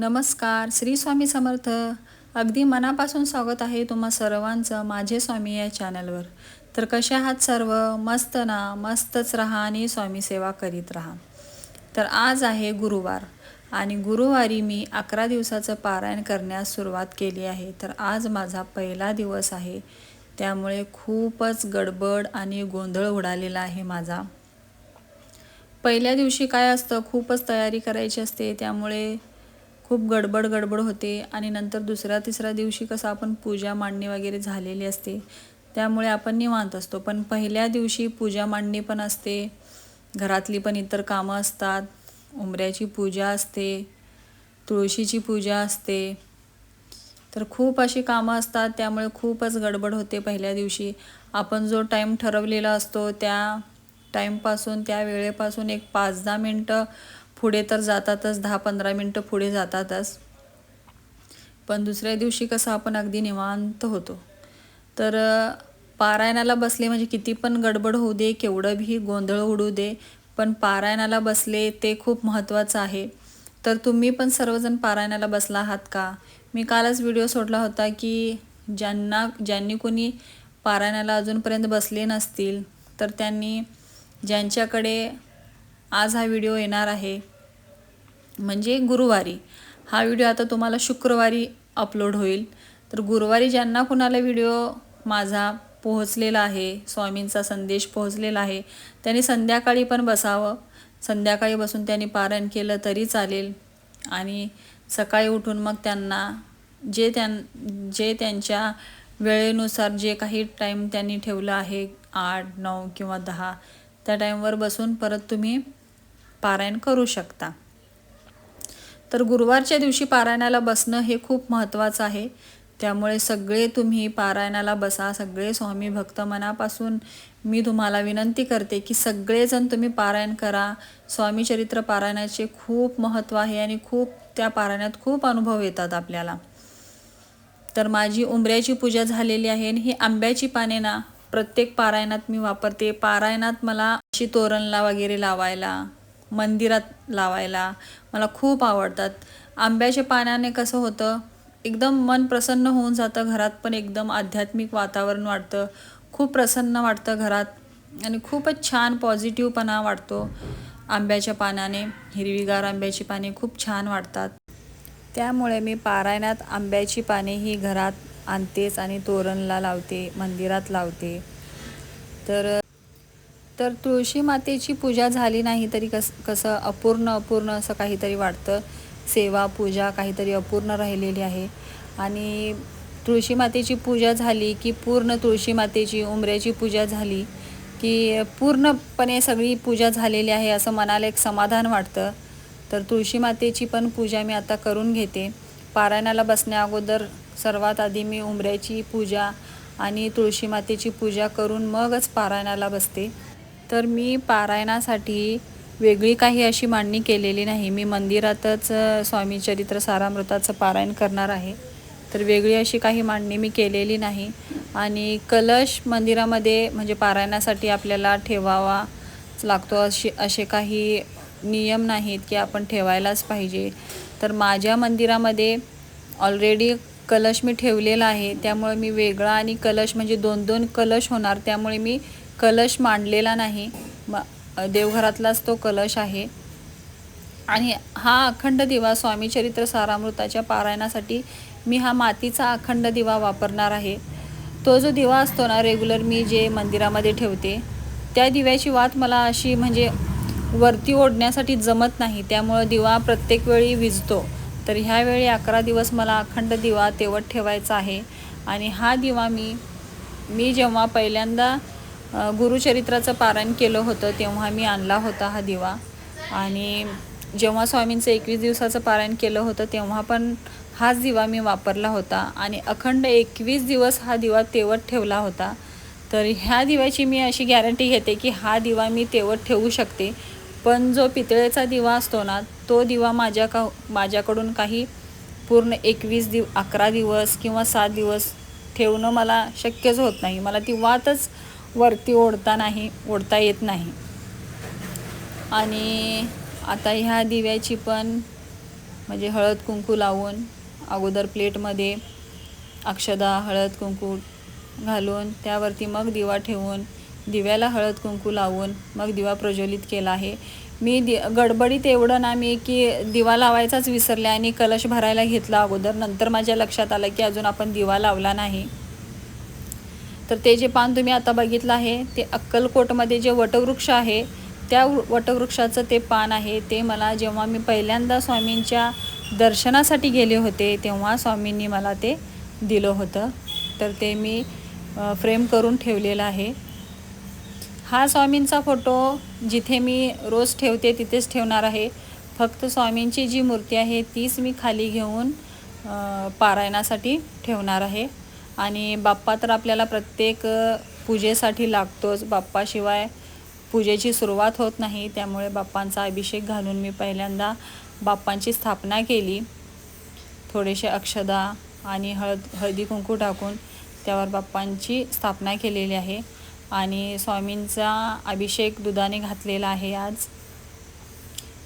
नमस्कार श्री स्वामी समर्थ. अगदी मनापासून स्वागत आहे तुम्हा सर्वांचं माझे स्वामी या चॅनलवर. तर कसे आहात सर्व? मस्त ना? मस्तच राहा आणि स्वामी सेवा करीत राहा. तर आज आहे गुरुवार आणि गुरुवारी मी अकरा दिवसाचं पारायण करण्यास सुरुवात केली आहे. तर आज माझा पहिला दिवस आहे. त्यामुळे खूपच गडबड आणि गोंधळ उडालेला आहे माझा. पहिल्या दिवशी काय असतं? खूपच तयारी करायची असते. त्यामुळे खूप गडबड गडबड होते आणि नंतर दुसऱ्या तिसऱ्या दिवशी कसं आपण पूजा मांडणी वगैरे झालेली असते. त्यामुळे आपण निवांत असतो. पण पहिल्या दिवशी पूजा मांडणी पण असते. घरातली पण इतर कामं असतात. उंबऱ्याची पूजा असते. तुळशीची पूजा असते. तर खूप अशी कामं असतात. त्यामुळे खूपच गडबड होते पहिल्या दिवशी. आपण जो टाईम ठरवलेला असतो त्या टाईमपासून त्या वेळेपासून एक पाच दहा मिनटं पुढे तर जातातच दहा पंधरा मिनटं पुढे जातातच. पण दुसऱ्या दिवशी कसं आपण अगदी निवांत होतो. तर पारायणाला बसले म्हणजे किती पण गडबड होऊ दे केवढं भी गोंधळ उडू दे पण पारायणाला बसले ते खूप महत्त्वाचं आहे. तर तुम्ही पण सर्वजण पारायणाला बसला आहात का? मी कालच व्हिडिओ सोडला होता की ज्यांना ज्यांनी कोणी पारायणाला अजूनपर्यंत बसले नसतील तर त्यांनी ज्यांच्याकडे आज हा व्हिडिओ येणार आहे म्हणजे गुरुवारी. हा व्हिडिओ आता तुम्हाला शुक्रवारी अपलोड होईल. तर गुरुवारी ज्यांना कुणाला व्हिडिओ माझा पोहोचलेला आहे स्वामींचा संदेश पोहोचलेला आहे त्यांनी संध्याकाळी पण बसावं. संध्याकाळी बसून त्यांनी पारायण केलं तरी चालेल. आणि सकाळी उठून मग त्यांना जे त्यां जे त्यांच्या वेळेनुसार जे काही टाईम त्यांनी ठेवलं आहे आठ नऊ किंवा दहा त्या टाईमवर बसून परत तुम्ही पारायण करू शकता. तर गुरुवारच्या दिवशी पारायणाला बसणं हे खूप महत्त्वाचं आहे. त्यामुळे सगळे तुम्ही पारायणाला बसा सगळे स्वामी भक्त मनापासून मी तुम्हाला विनंती करते की सगळेजण तुम्ही पारायण करा. स्वामी चरित्र पारायणाचे खूप महत्त्व आहे आणि खूप त्या पारायणात खूप अनुभव येतात आपल्याला. तर माझी उंबऱ्याची पूजा झालेली आहे आणि ही आंब्याची पाने ना प्रत्येक पारायणात मी वापरते. पारायणात मला अशी तोरणला वगैरे लावायला मंदिरात लावायला. मला खूप आवडतात. आंब्याच्या पाण्याने कसं होतं? एकदम मन प्रसन्न होऊन जातं घरात पण एकदम आध्यात्मिक वातावरण वाटतं. खूप प्रसन्न वाटतं घरात आणि खूपच छान पॉझिटिव्हपणा वाटतो. आंब्याच्या पानाने हिरवीगार आंब्याची पाने खूप छान वाटतात. त्यामुळे मी पारायणात आंब्याची पाने ही घरात आणतेच आणि तोरणला लावते मंदिरात लावते. तर तर तुळशी मातेची पूजा झाली नाही तरी कस कसं अपूर्ण अपूर्ण असं काहीतरी वाटतं. सेवा पूजा काहीतरी अपूर्ण राहिलेली आहे. आणि तुळशी मातेची पूजा झाली की पूर्ण तुळशी मातेची उमऱ्याची पूजा झाली की पूर्णपणे सगळी पूजा झालेली आहे असं मनाला एक समाधान वाटतं. तर तुळशी मातेची पण पूजा मी आता करून घेते. पारायणाला बसण्या अगोदर सर्वात आधी मी उमऱ्याची पूजा आणि तुळशी मातेची पूजा करून मगच पारायणाला बसते. तर मी पारायणासाठी वेगळी काही अशी मांडणी केलेली नाही. मी मंदिरातच स्वामी चरित्र सारामृताचं पारायण करणार आहे. तर वेगळी अशी काही मांडणी मी केलेली नाही. आणि कलश मंदिरामध्ये म्हणजे पारायणासाठी आपल्याला ठेवावाच लागतो अशी असे काही नियम नाहीत की आपण ठेवायलाच पाहिजे. तर माझ्या मंदिरामध्ये ऑलरेडी कलश मी ठेवलेला आहे. त्यामुळे मी वेगळा आणि कलश म्हणजे दोन दोन कलश होणार. त्यामुळे मी कलश मांडलेला नाही. म देवघरातलाच तो कलश आहे. आणि हा अखंड दिवा स्वामीचरित्र सारामृताच्या पारायणासाठी मी हा मातीचा अखंड दिवा वापरणार आहे. तो जो दिवा असतो ना रेग्युलर मी जे मंदिरामध्ये ठेवते त्या दिव्याची वात मला अशी म्हणजे वरती ओढण्यासाठी जमत नाही. त्यामुळं दिवा प्रत्येक वेळी विजतो. तर ह्यावेळी अकरा दिवस मला अखंड दिवा तेवत ठेवायचा आहे. आणि हा दिवा मी मी जेव्हा पहिल्यांदा गुरुचरित्राचं पारायण केलं होतं तेव्हा मी आणला होता हा दिवा. आणि जेव्हा स्वामींचं एकवीस दिवसाचं पारायण केलं होतं तेव्हा पण हाच दिवा मी वापरला होता. आणि अखंड एकवीस दिवस हा दिवा तेवत ठेवला होता. तर ह्या दिव्याची मी अशी गॅरंटी घेते की हा दिवा मी तेवत ठेवू शकते. पण जो पितळेचा दिवा असतो ना तो दिवा माझ्या का माझ्याकडून काही पूर्ण एकवीस दिव अकरा दिवस किंवा सात दिवस ठेवणं मला शक्यच होत नाही. मला ती वातच वरती ओढता नाही ओढता येत नाही. आणि आता ह्या दिव्याची पण म्हणजे हळद कुंकू लावून अगोदर प्लेटमध्ये अक्षदा हळद कुंकू घालून त्यावरती मग दिवा ठेवून दिव्याला हळद कुंकू लावून मग दिवा प्रज्वलित केला आहे. मी दि गडबडीत एवढं ना मी की दिवा लावायचाच विसरले आणि कलश भरायला घेतला अगोदर. नंतर माझ्या लक्षात आलं की अजून आपण दिवा लावला नाही. तर ते जे पान तुम्ही आता बघितलं आहे ते अक्कलकोटमध्ये जे वटवृक्ष आहे त्या वटवृक्षाचं ते पान आहे. ते मला जेव्हा मी पहिल्यांदा स्वामींच्या दर्शनासाठी गेले होते तेव्हा स्वामींनी मला ते दिलं होतं. तर ते मी फ्रेम करून ठेवलेलं आहे. हा स्वामींचा फोटो जिथे मी रोज ठेवते तिथेच ठेवणार आहे. फक्त स्वामींची जी मूर्ती आहे तीच मी खाली घेऊन पारायणासाठी ठेवणार आहे. आणि बाप्पा तर आपल्याला प्रत्येक पूजेसाठी लागतोच. बाप्पाशिवाय पूजेची सुरुवात होत नाही. त्यामुळे बाप्पांचा अभिषेक घालून मी पहिल्यांदा बाप्पांची स्थापना केली. थोडेसे अक्षदा आणि हळद हळदी कुंकू टाकून त्यावर बाप्पांची स्थापना केलेली आहे. आणि स्वामींचा अभिषेक दुधाने घातलेला आहे आज.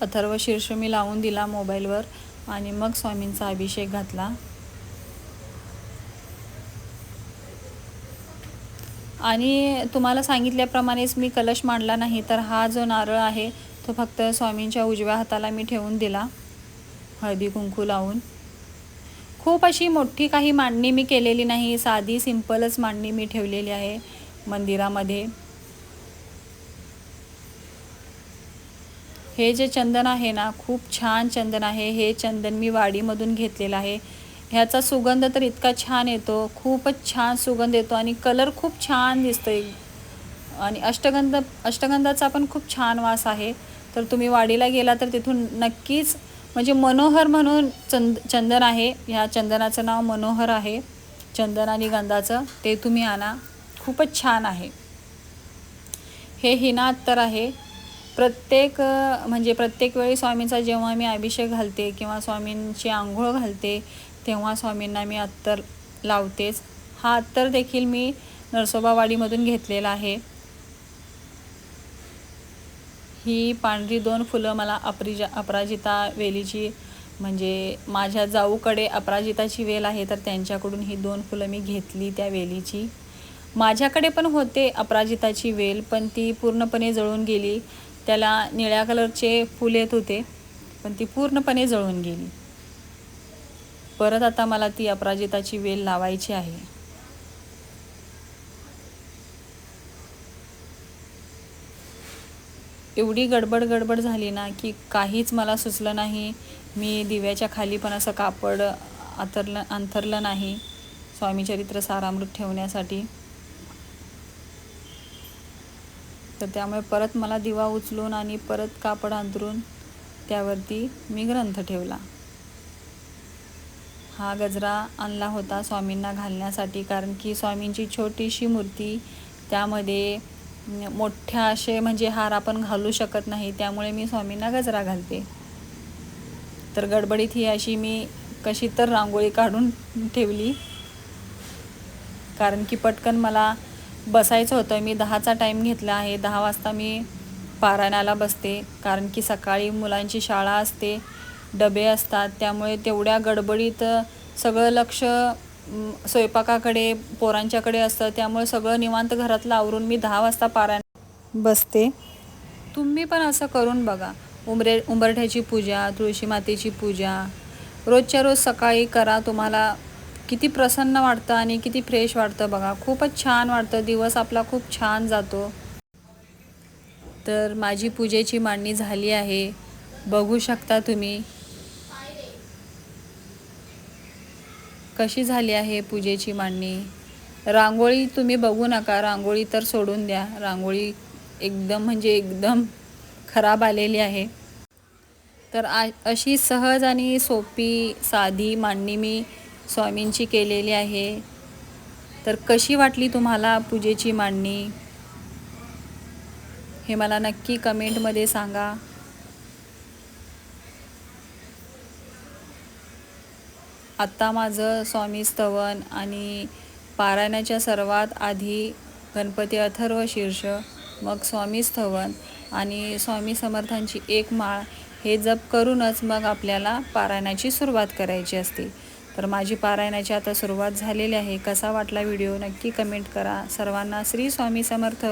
अथर्व शीर्ष मी लावून दिला मोबाईलवर आणि मग स्वामींचा अभिषेक घातला. आणि तुम्हाला सांगितल्याप्रमाणेच मी कलश मांडला नाही तर हा जो नारळ आहे तो फक्त स्वामींच्या उजव्या हाताला मी ठेवून दिला. हळदी कुंकू लावून. खूप अशी मोठी काही मांडणी मी केलेली नाही साधी सिंपलच मांडणी मी ठेवलेली आहे मंदिरामध्ये. हे जे चंदन आहे ना खूप छान चंदन आहे. हे चंदन मी वाडीमधून घेतलेलं आहे. ह्याचा सुगंध तर इतका छान येतो खूपच छान सुगंध येतो आणि कलर खूप छान दिसतोय. आणि अष्टगंध अष्टगंधाचा पण खूप छान वास आहे. तर तुम्ही वाडीला गेला तर तिथून नक्कीच म्हणजे मनोहर म्हणून चंद चंदन आहे. ह्या चंदनाचं नाव मनोहर आहे. चंदन आणि गंधाचं ते तुम्ही आणा. खूपच छान आहे. हे हिना अत्तर आहे. प्रत्येक म्हणजे प्रत्येक वेळी स्वामींचा जेव्हा मी अभिषेक घालते किंवा स्वामींची आंघोळ घालते तेव्हा स्वामींना मी अत्तर लावतेच. हा अत्तर देखील मी नरसोबावाडीमधून घेतलेला आहे. ही पांढरी दोन फुलं मला अपरिजा अपराजिता वेलीची म्हणजे माझ्या जाऊकडे अपराजिताची वेल आहे तर त्यांच्याकडून ही दोन फुलं मी घेतली त्या वेलीची. माझ्याकडे पण होते अपराजिताची वेल पण ती पूर्णपणे जळून गेली. त्याला निळ्या कलरचे फुल येत होते पण ती पूर्णपणे जळून गेली. परत आता मला ती अपराजिताची वेल लावायची आहे. एवढी गडबड गडबड झाली ना की काहीच मला सुचलं नाही. मी दिव्याच्या खाली पण असं कापड आथरलं अंथरलं नाही. स्वामी चरित्र सारामृत ठेवण्यासाठी. तर त्यामुळे परत मला दिवा उचलून आणि परत कापड अंथरून त्यावरती मी ग्रंथ ठेवला. हा गजरा आणला होता स्वामींना घालण्यासाठी. कारण की स्वामींची छोटीशी मूर्ती त्यामध्ये मोठ्या असे म्हणजे हार आपण घालू शकत नाही. त्यामुळे मी स्वामींना गजरा घालते. तर गडबडीत ही अशी मी कशी तर रांगोळी काढून ठेवली. कारण की पटकन मला बसायचं होतं. मी दहाचा टाईम घेतला आहे. दहा वाजता मी पारायणाला बसते. कारण की सकाळी मुलांची शाळा असते. डबे असतात त्यामुळे तेवढ्या गडबडीत सगळं लक्ष स्वयंपाकाकडे पोरांच्याकडे असतं. त्यामुळे सगळं निवांत घरातलं आवरून मी दहा वाजता पारायण बसते. तुम्ही पण असं करून बघा. उंबरे उंबरठ्याची पूजा तुळशी मातेची पूजा. रोजच्या रोज सकाळी करा. तुम्हाला किती प्रसन्न वाटतं आणि किती फ्रेश वाटतं बघा. खूपच छान वाटतं. दिवस आपला खूप छान जातो. तर माझी पूजेची मांडणी झाली आहे. बघू शकता तुम्ही. कशी झाली आहे पूजेची मांडणी? रांगोळी तुम्ही बघू नका. रांगोळी तर सोडून द्या. रांगोळी एकदम म्हणजे एकदम खराब आलेली आहे. तर आ अशी सहज आणि सोपी साधी मांडणी मी स्वामींची केलेली आहे. तर कशी वाटली तुम्हाला पूजेची मांडणी? हे मला नक्की कमेंटमध्ये सांगा. आत्ता माझं स्वामी स्तवन आणि पारायणाच्या सर्वात आधी गणपती अथर्व शीर्ष मग स्वामी स्तवन आणि स्वामी समर्थांची एक माळ हे जप करूनच मग आपल्याला पारायणाची सुरुवात करायची असते. तर माझी पारायणाची आता सुरुवात झालेली आहे. कसा वाटला व्हिडिओ नक्की कमेंट करा. सर्वांना श्री स्वामी समर्थ.